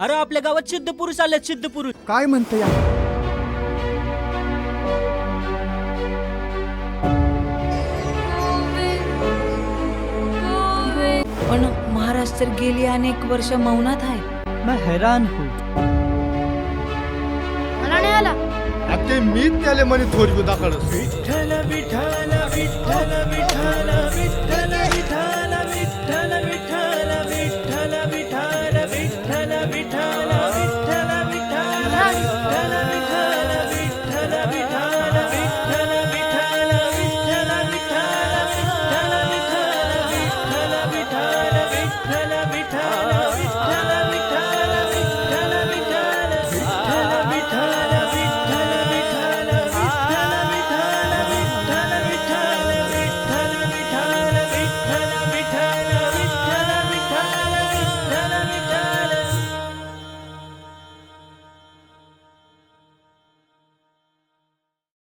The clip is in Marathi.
अरे आपल्या गावात सिद्ध पुरुष आले सिद्ध पुरुष. काय म्हणते या? पण महाराज तर गेली अनेक वर्ष मौनात आहे मैं हैरान हूँ। मला नाही आला? ते मीच त्याले म्हणे थोडी दाखल विठ्ठल विठ्ठल விட்டா